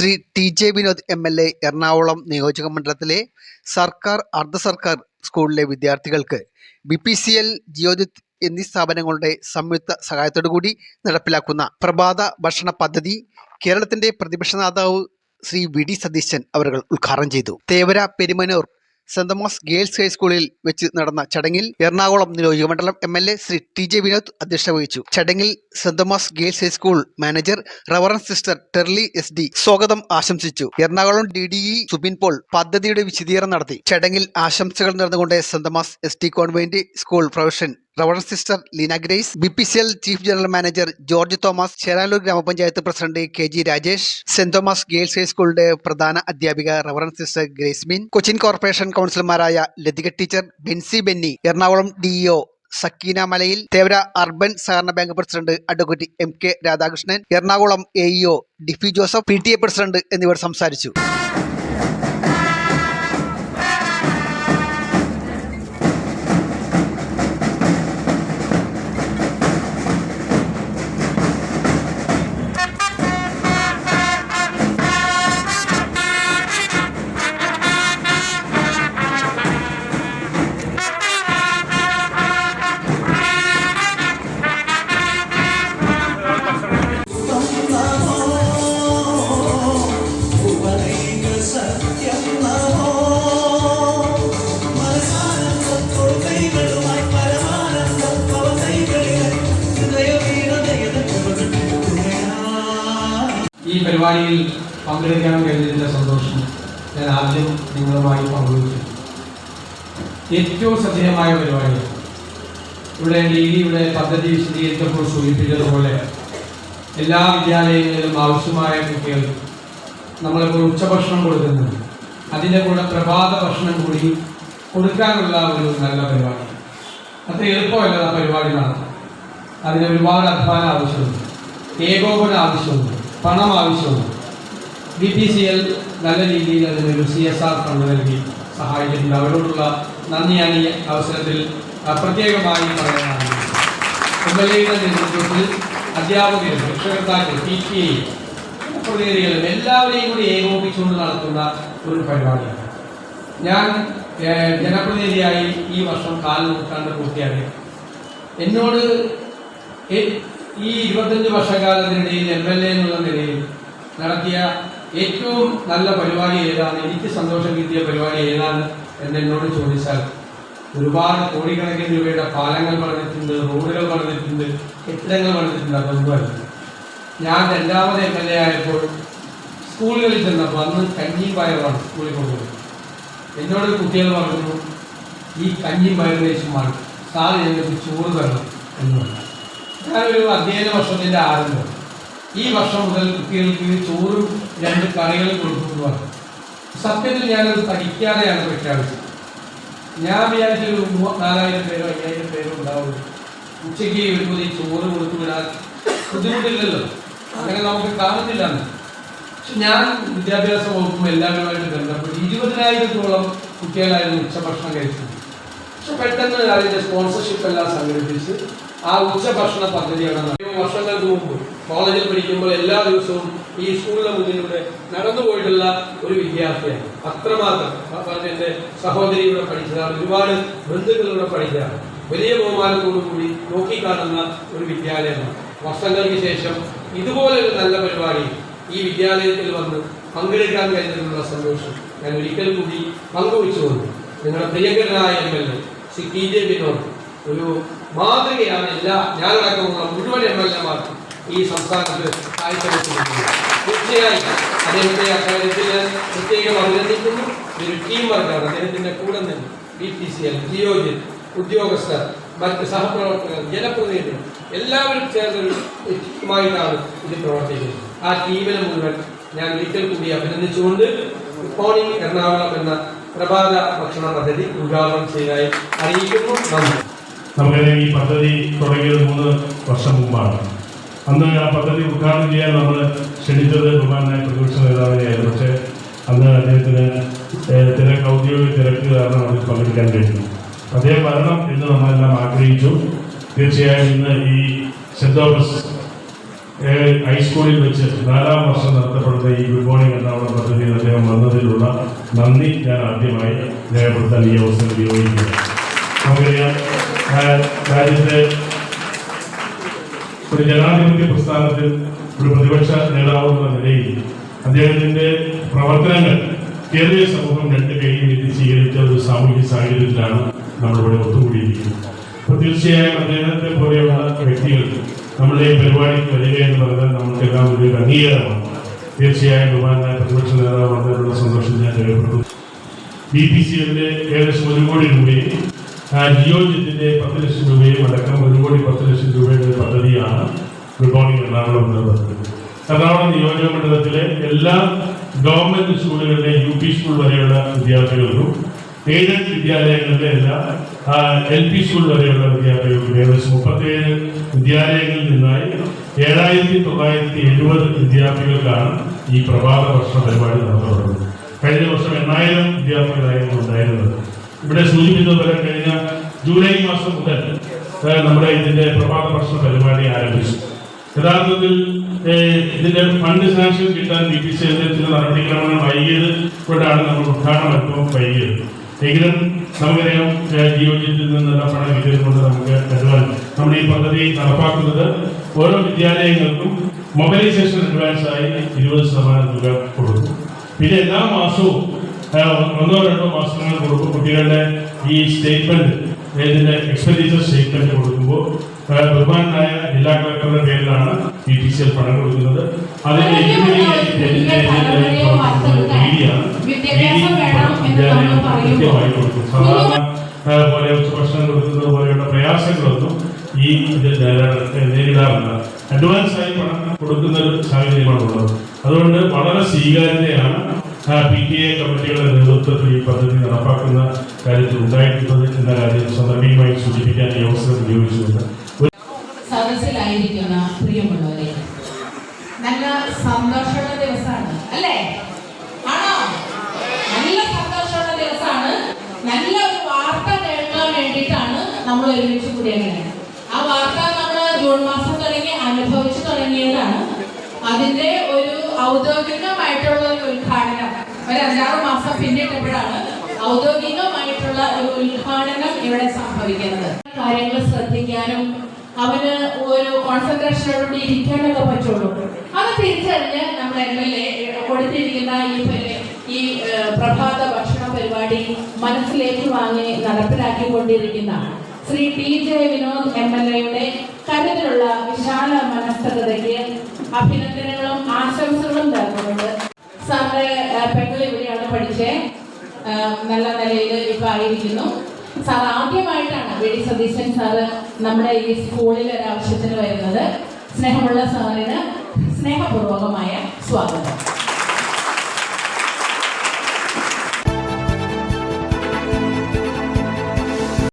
Sri T J Vinod M L A Ernakulam നിയോജക മണ്ഡലത്തിലെ സർക്കാർ അർദ്ധ സർക്കാർ സ്കൂളിലെ വിദ്യാർത്ഥികൾക്ക് B P C L Geojit എന്നീ സ്ഥാപനങ്ങളുടെ സംയുക്ത സഹായത്തോടുകൂടി നടപ്പിലാക്കുന്ന പ്രഭാത ഭക്ഷണ പദ്ധതി കേരളത്തിന്റെ പ്രതിപക്ഷ നേതാവ് ശ്രീ വി ഡി സതീശൻ അവർ ഉദ്ഘാടനം ചെയ്തു. Thevara Perumanoor saint Thomas girls ഹൈസ്കൂളിൽ വെച്ച് നടന്ന ചടങ്ങിൽ എറണാകുളം നിയോജകമണ്ഡലം M L A Sri T J Vinod അധ്യക്ഷത വഹിച്ചു. ചടങ്ങിൽ saint Thomas girls high school manager reverend sister Terly S D സ്വാഗതം ആശംസിച്ചു. Ernakulam D D E Subin Paul പദ്ധതിയുടെ വിശദീകരണം നടത്തി. ചടങ്ങിൽ ആശംസകൾ നേർന്നുകൊണ്ട് saint Thomas S T convent school profession reverend sister Leena Grace B P C L chief general manager George Thomas Cheranalloor ഗ്രാമപഞ്ചായത്ത് president K G Rajesh saint Thomas girls ഹൈസ്കൂളിന്റെ പ്രധാന അധ്യാപിക reverend sister Gracemin Cochin corporation കൗൺസിലർമാരായ Lathika teacher Bensy Benny Ernakulam DEO Sakeena Malayil Thevara urban സഹകരണ bank president advocate M K Radhakrishnan Ernakulam AEO EO Diffy Joseph P T A president എന്നിവർ സംസാരിച്ചു. ഈ പരിപാടിയിൽ പങ്കെടുക്കാൻ കഴിഞ്ഞതിന്റെ സന്തോഷം ഞാൻ ആദ്യം നിങ്ങളുമായി പങ്കുവച്ചു ഏറ്റവും ശ്രദ്ധേയമായ പരിപാടിയാണ് ഇവിടെ ഡിഗ്രിയുടെ പദ്ധതി വിശദീകരിച്ചപ്പോൾ സൂചിപ്പിച്ചതുപോലെ എല്ലാ വിദ്യാലയങ്ങളിലും ആവശ്യമായ കുട്ടികൾ നമ്മളിപ്പോൾ ഉച്ചഭക്ഷണം കൊടുക്കുന്നുണ്ട് അതിന്റെ കൂടെ പ്രഭാത ഭക്ഷണം കൂടി കൊടുക്കാനുള്ള ഒരു നല്ല പരിപാടി. അത്ര എളുപ്പമല്ല ആ പരിപാടി നടത്താൻ. അതിന് ഒരുപാട് അധ്വാനം ആവശ്യമുണ്ട്. ഏകോപനം ആവശ്യമുണ്ട്. പണം ആവശ്യമുണ്ട്. ബി പി സി എൽ നല്ല രീതിയിൽ അതിനൊരു സി എസ് ആർ ഫണ്ട് നൽകി സഹായിച്ചിട്ടുണ്ട്. അവരോടുള്ള നന്ദി ഞാൻ ഈ അവസരത്തിൽ പ്രത്യേകമായി പറയാനാണ് എം എൽ എയുടെ നേതൃത്വത്തിൽ അധ്യാപകരും രക്ഷകർത്താക്കൾ പി ടി എ പ്രതിനിധികളും എല്ലാവരെയും കൂടി ഏകോപിച്ചുകൊണ്ട് നടത്തുന്ന ഒരു പരിപാടിയാണ്. ഞാൻ ജനപ്രതിനിധിയായി ഈ വർഷം കാൽ നൂറ്റാണ്ട് പൂർത്തിയാക്കി. എന്നോട് ഈ ഇരുപത്തഞ്ച് വർഷക്കാലത്തിനിടയിൽ എം എൽ എ എന്നുള്ള നിലയിൽ നടത്തിയ ഏറ്റവും നല്ല പരിപാടി ഏതാണ് എനിക്ക് സന്തോഷം കിട്ടിയ പരിപാടി ഏതാണ് എന്ന് എന്നോട് ചോദിച്ചാൽ ഒരുപാട് കോടിക്കണക്കിന് രൂപയുടെ പാലങ്ങൾ പണിതിട്ടുണ്ട് റോഡുകൾ പണിതിട്ടുണ്ട് കെട്ടിടങ്ങൾ പണിതിട്ടുണ്ട് അതൊന്നുമല്ല ഞാൻ രണ്ടാമത് എം എൽ എ ആയപ്പോൾ സ്കൂളുകളിൽ ചെന്നപ്പോൾ അന്ന് കഞ്ഞിയും പയറുമാണ് സ്കൂളിൽ കൊണ്ടുപോയി എന്നോട് കുട്ടികൾ പറഞ്ഞു ഈ കഞ്ഞിയും പയറും കഴിച്ചുമാണ് സാർ ഞങ്ങൾക്ക് ചോറ് തരണം എന്ന് പറഞ്ഞു. ഞാനൊരു അധ്യയന വർഷത്തിന്റെ ആരംഭം. ഈ വർഷം മുതൽ കുട്ടികൾക്ക് ചോറും രണ്ട് കറികളും കൊടുക്കുന്നു പറഞ്ഞു. സത്യത്തിൽ ഞാനത് പഠിക്കാതെയാണ് പ്രഖ്യാപിച്ചത്. ഞാൻ വിചാരിച്ചൊരു നാലായിരം പേരോ അയ്യായിരം പേരോ ഉണ്ടാവുള്ളൂ. ഉച്ചയ്ക്ക് വരുമ്പോൾ ഈ ചോറ് കൊടുത്തു വിടാൻ ബുദ്ധിമുട്ടില്ലല്ലോ. അങ്ങനെ നമുക്ക് കാണുന്നില്ല പക്ഷെ ഞാൻ വിദ്യാഭ്യാസ വകുപ്പും എല്ലാവരുമായിട്ട് ബന്ധപ്പെട്ട് ഇരുപതിനായിരത്തോളം കുട്ടികളായിരുന്നു ഉച്ചഭക്ഷണം കഴിച്ചത്. പക്ഷെ പെട്ടെന്ന് അതിന്റെ സ്പോൺസർഷിപ്പ് എല്ലാം സംഘടിപ്പിച്ച് ആ ഉച്ചഭക്ഷണ പദ്ധതിയാണ്. വർഷങ്ങൾക്ക് മുമ്പ് കോളേജിൽ പഠിക്കുമ്പോൾ എല്ലാ ദിവസവും ഈ സ്കൂളിലെ മുന്നിലൂടെ നടന്നുപോയിട്ടുള്ള ഒരു വിദ്യാർത്ഥിയാണ്. അത്രമാത്രം എന്റെ സഹോദരി ഇവിടെ പഠിച്ചതാണ്. ഒരുപാട് ബന്ധുക്കളിലൂടെ പഠിച്ചതാണ്. വലിയ ബഹുമാനത്തോടു കൂടി നോക്കിക്കാണുന്ന ഒരു വിദ്യാലയമാണ്. വർഷങ്ങൾക്ക് ശേഷം ഇതുപോലെ ഒരു നല്ല പരിപാടി ഈ വിദ്യാലയത്തിൽ വന്ന് പങ്കെടുക്കാൻ കഴിഞ്ഞതിനുള്ള സന്തോഷം ഞാൻ ഒരിക്കൽ കൂടി പങ്കുവച്ചുകൊണ്ട് നിങ്ങളുടെ പ്രിയങ്കരനായ M L A Sri T J Vinod ഒരു മാതൃകയാണ് എല്ലാ ഞാനടക്കമുള്ള മുഴുവൻ എം എൽ എമാർക്കും ഈ സംസ്ഥാനത്ത് കാഴ്ചവെച്ചിരിക്കുന്നത്. തീർച്ചയായും അദ്ദേഹത്തെ അക്കാര്യത്തിൽ പ്രത്യേകം അഭിനന്ദിക്കുന്നു. ഒരു ടീം വർക്കാണ് അദ്ദേഹത്തിന്റെ കൂടെ നിന്ന് B T C L Geojit ഉദ്യോഗസ്ഥർ മറ്റ് സഹപ്രവർത്തകർ ജനപ്രതിനിധികൾ എല്ലാവരും ചേർന്നൊരു ടീമായിട്ടാണ് ഇത് പ്രവർത്തിക്കുന്നത്. ആ ടീമിനെ മുഴുവൻ ഞാൻ ഒരിക്കൽ കൂടി അഭിനന്ദിച്ചുകൊണ്ട് മോർണിംഗ് എറണാകുളം എന്ന പ്രഭാത ഭക്ഷണ പദ്ധതി ഉദ്ഘാടനം ചെയ്തതായി അറിയിക്കുന്നു. നന്ദി. നമുക്കറിയാം ഈ പദ്ധതി തുടങ്ങിയത് മൂന്ന് വർഷം മുമ്പാണ്. അന്ന് ആ പദ്ധതി ഉദ്ഘാടനം ചെയ്യാൻ നമ്മൾ ക്ഷണിച്ചത് ബഹുമാനായ പ്രതിപക്ഷ നേതാവിനെയായിരുന്നു. പക്ഷേ അന്ന് അദ്ദേഹത്തിന് തിരക്ക് ഔദ്യോഗിക തിരക്ക് കാരണം അതിൽ പങ്കെടുക്കാൻ കഴിഞ്ഞു. അദ്ദേഹം വരണം എന്ന് നമ്മളെല്ലാം ആഗ്രഹിച്ചു. തീർച്ചയായും ഇന്ന് ഈ ഏഹ്, ഹൈസ്കൂളിൽ വെച്ച് നാലാം വർഷം നടത്തപ്പെടുന്ന ഈ ഗുഡ് മോർണിംഗ് എറണാകുളം പദ്ധതിയിൽ അദ്ദേഹം വന്നതിലുള്ള നന്ദി ഞാൻ ആദ്യമായി രേഖപ്പെടുത്താൻ ഈ അവസരം ഉപയോഗിക്കുന്നു നമുക്കറിയാം രാജ്യത്തെ ഒരു ജനാധിപത്യ പ്രസ്ഥാനത്തിൽ ഒരു പ്രതിപക്ഷ നേതാവ് എന്ന നിലയിൽ അദ്ദേഹത്തിന്റെ പ്രവർത്തനങ്ങൾ കേരളീയ സമൂഹം രണ്ട് കൈയിൽ നീട്ടി സ്വീകരിച്ച ഒരു സാമൂഹ്യ സാഹചര്യത്തിലാണ് നമ്മളിവിടെ ഒത്തുകൂടിയിരിക്കുന്നത്. അപ്പൊ തീർച്ചയായും അദ്ദേഹത്തെ പോലെയുള്ള വ്യക്തികൾ നമ്മുടെ ഈ പരിപാടിക്ക് വരിക എന്ന് പറഞ്ഞാൽ നമുക്ക് എല്ലാം ഒരു അംഗീകാരമാണ്. തീർച്ചയായും ബഹുമാനായ പ്രതിപക്ഷ നേതാവ് വന്നതിനുള്ള സന്തോഷം ഞാൻ രേഖപ്പെടുത്തുന്നു. ബി പി സി എല്ലിന്റെ ഏകദേശം ഒരു കോടി രൂപയും ജിയോജിത്തിന്റെ പത്ത് ലക്ഷം രൂപയും അടക്കം ഒരു കോടി പത്ത് ലക്ഷം രൂപയുടെ പദ്ധതിയാണ് ഗുഡ് എറണാകുളം എന്ന പദ്ധതി എറണാകുളം നിയോജക മണ്ഡലത്തിലെ എല്ലാ ഗവൺമെന്റ് സ്കൂളുകളിലെ യു പി സ്കൂൾ വരെയുള്ള വിദ്യാർത്ഥികൾക്കും എയ്ഡഡ് വിദ്യാലയങ്ങളിലെ എല്ലാ എൽ പി സ്കൂൾ വരെയുള്ള വിദ്യാർത്ഥികൾക്കും ഏകദേശം മുപ്പത്തിയേഴ് വിദ്യാലയങ്ങളിൽ നിന്നായി ഏഴായിരത്തി തൊള്ളായിരത്തി എഴുപത് വിദ്യാർത്ഥികൾക്കാണ് ഈ പ്രഭാത ഭക്ഷണ പരിപാടി നടത്തുന്നത് കഴിഞ്ഞ വർഷം എണ്ണായിരം വിദ്യാർത്ഥികളായിരുന്നു ഉണ്ടായിരുന്നത്. ഇവിടെ സൂചിപ്പിച്ചതുപോലെ കഴിഞ്ഞ ജൂലൈ മാസം മുതൽ നമ്മുടെ ഇതിന്റെ പ്രഭാത ഭക്ഷണ പരിപാടി ആരംഭിച്ചു. യഥാർത്ഥത്തിൽ ഇതിന്റെ ഫണ്ട് സാങ്ഷൻ കിട്ടാൻ ബി പി സി ചില നടപടിക്രമങ്ങൾ വൈകിയത് കൊണ്ടാണ് നമ്മൾ ഉദ്ഘാടനം അല്പം വൈകിയത്. എങ്കിലും നമുക്കറിയാം ഏഹ്, ജിയോജിത്തിൽ നിന്നുള്ള പണം കൊണ്ട് നമുക്ക് കരുതാൻ നമ്മൾ ഈ പദ്ധതി നടപ്പാക്കുന്നത് ഓരോ വിദ്യാലയങ്ങൾക്കും മൊബൈലൈസേഷൻ അഡ്വാൻസ് ആയി ഇരുപത് ശതമാനം തുക കൊടുക്കും പിന്നെ എല്ലാ മാസവും ഒന്നോ രണ്ടോ മാസങ്ങൾ കൊടുക്കും കുട്ടികളുടെ ഈ സ്റ്റേറ്റ്മെന്റ് ഇതിന്റെ എക്സ്പെൻഡിച്ചർ സ്റ്റേറ്റ്മെന്റ് കൊടുക്കുമ്പോൾ ബഹുമാനായ ജില്ലാ കളക്ടറുടെ പേരിലാണ് ഈ ടി സി എൽ പണം കൊടുക്കുന്നത് അതിന്റെ രീതിയാണ് പറയുമ്പോൾ കൃത്യമായി കൊടുക്കും. സാധാരണ പോലെ ഉച്ചഭക്ഷണം കൊടുക്കുന്നത് പോലെയുള്ള പ്രയാസങ്ങളൊന്നും ഈ നേരിടാറില്ല. അഡ്വാൻസ് ആയി പണം കൊടുക്കുന്ന ഒരു സാഹചര്യമാണുള്ളത് അതുകൊണ്ട് വളരെ സ്വീകാര്യതയാണ് പി ടി എ കമ്മിറ്റികളുടെ നേതൃത്വത്തിൽ ഈ പദ്ധതി നടപ്പാക്കുന്ന കാര്യത്തിൽ ഉണ്ടായിട്ടുള്ളത് എന്ന കാര്യം സന്ദർഭീയമായി സൂചിപ്പിക്കാൻ ഈ അവസരം ഉപയോഗിച്ചുകൊണ്ട്. സദസ്സിലായിരിക്കുന്ന പ്രിയമുള്ളവരെ നല്ല സന്തോഷമുള്ള ദിവസമാണ് അല്ലേ? ഒരുമിച്ച് ആ വാർത്ത നമ്മൾ ജൂൺ മാസം തുടങ്ങി അനുഭവിച്ചു തുടങ്ങിയതാണ്. അതിന്റെ ഒരു ഔദ്യോഗികമായിട്ടുള്ള ഒരു ഉദ്ഘാടനം ഒരു അഞ്ചാറ് മാസം പിന്നിട്ടപ്പോഴാണ് ഔദ്യോഗികമായിട്ടുള്ള ഒരു ഉദ്ഘാടനം ഇവിടെ സംഭവിക്കുന്നത്. കാര്യങ്ങൾ ശ്രദ്ധിക്കാനും അവന് ഒരു കോൺസെൻട്രേഷനോടുകൂടി ഇരിക്കാനൊക്കെ പറ്റുള്ളൂ. അത് തിരിച്ചറിഞ്ഞ് നമ്മൾ എം എൽ എ കൊടുത്തിരിക്കുന്ന ഈ ഈ പ്രഭാത ഭക്ഷണ പരിപാടി മനസ്സിലേക്ക് വാങ്ങി നടപ്പിലാക്കിക്കൊണ്ടിരിക്കുന്ന Sri P J Vinod M L എയുടെ കരുതലുള്ള വിശാല മനസ്ഥതയ്ക്ക് അഭിനന്ദനങ്ങളും ആശംസകളും നൽകുന്നുണ്ട് സാറിന്റെ പെങ്ങൾ ഇവിടെയാണ് പഠിച്ചേ. നല്ല നിലയിൽ ഇപ്പൊ ആയിരിക്കുന്നു. സാർ ആദ്യമായിട്ടാണ് വി ഡി സതീശൻ സാറ് നമ്മുടെ ഈ സ്കൂളിൽ ഒരു ആവശ്യത്തിന് വരുന്നത്. സ്നേഹമുള്ള സാറിന് സ്നേഹപൂർവകമായ സ്വാഗതം.